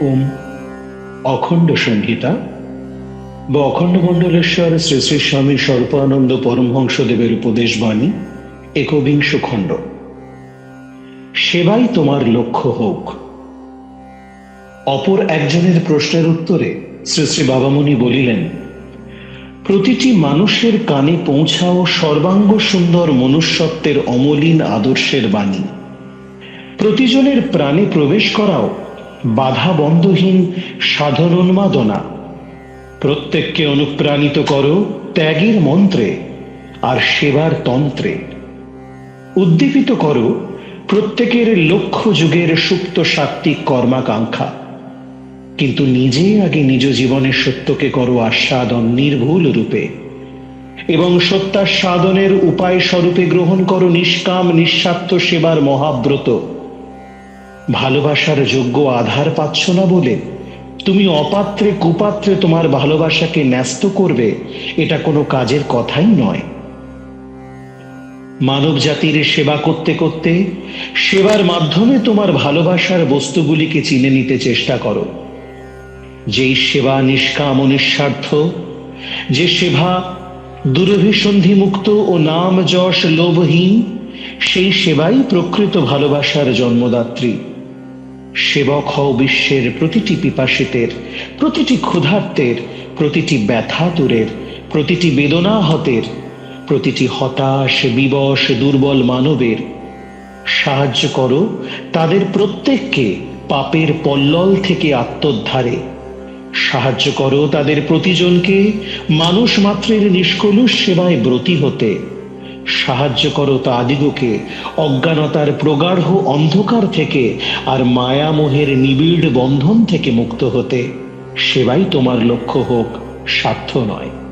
ওম অখণ্ড সংহিতা বা অখণ্ড মণ্ডলেশ্বর শ্রী শ্রী স্বামী স্বরূপানন্দ পরমহংসদেবের উপদেশ বাণী একবিংশ খণ্ড। সেবাই তোমার লক্ষ্য হোক। অপর একজনের প্রশ্নের উত্তরে শ্রী শ্রী বাবামণি বলিলেন, প্রতিটি মানুষের কানে পৌঁছাও সর্বাঙ্গ সুন্দর মনুষ্যত্বের অমলিন আদর্শের বাণী। প্রতিজনের প্রাণে প্রবেশ করাও বাধা বন্ধহীন সাধন উন্মাদনা। প্রত্যেককে অনুপ্রাণিত করো ত্যাগের মন্ত্রে আর সেবার তন্ত্রে। উদ্দীপিত করো প্রত্যেকের লক্ষ্য যুগের সুপ্ত সাত্বিক কর্মাকাঙ্ক্ষা। কিন্তু নিজে আগে নিজ জীবনের সত্যকে করো আস্বাদন নির্ভুল রূপে। এবং সত্যাস্বাদনের উপায় স্বরূপে গ্রহণ করো নিষ্কাম, নিঃস্বার্থ সেবার মহাব্রত। ভালোবাসার যোগ্য আধার পাচ্ছ না বলে? তুমি অপাত্রে কুপাত্রে তোমার ভালোবাসাকে ন্যস্ত করবে, এটা কোনো কাজের কথাই নয়। মানব জাতির সেবা করতে করতে, সেবার মাধ্যমে তোমার ভালোবাসার বস্তুগুলিকে চিনে নিতে চেষ্টা করো। যেই সেবা নিষ্কাম ও নিঃস্বার্থ, যে সেবা দুরভিসন্ধি মুক্ত ও নাম যশ লোভহীন, সেই সেবাই প্রকৃত ভালোবাসার জন্মদাত্রী। সেবক হও বিশ্বের প্রতিটি পিপাসিতের, প্রতিটি ক্ষুধার্তের, প্রতিটি ব্যথাতুরের, প্রতিটি বেদনাহতের, প্রতিটি হতাশ, বিবশ, দুর্বল মানবের। সাহায্য করো তাদের প্রত্যেককে পাপের পল্লল থেকে আত্মোদ্ধারে। সাহায্য করো তাদের প্রতিজনকে মানুষ মাত্রের নিষ্কলুষ সেবায় ব্রতী হতে। সাহায্য করো তাদিগকে। অজ্ঞানতার প্রগাঢ় অন্ধকার থেকে আর মায়ামোহের নিবিড় বন্ধন থেকে মুক্ত হতে। সেবাই তোমার লক্ষ্য হোক স্বার্থ নয়।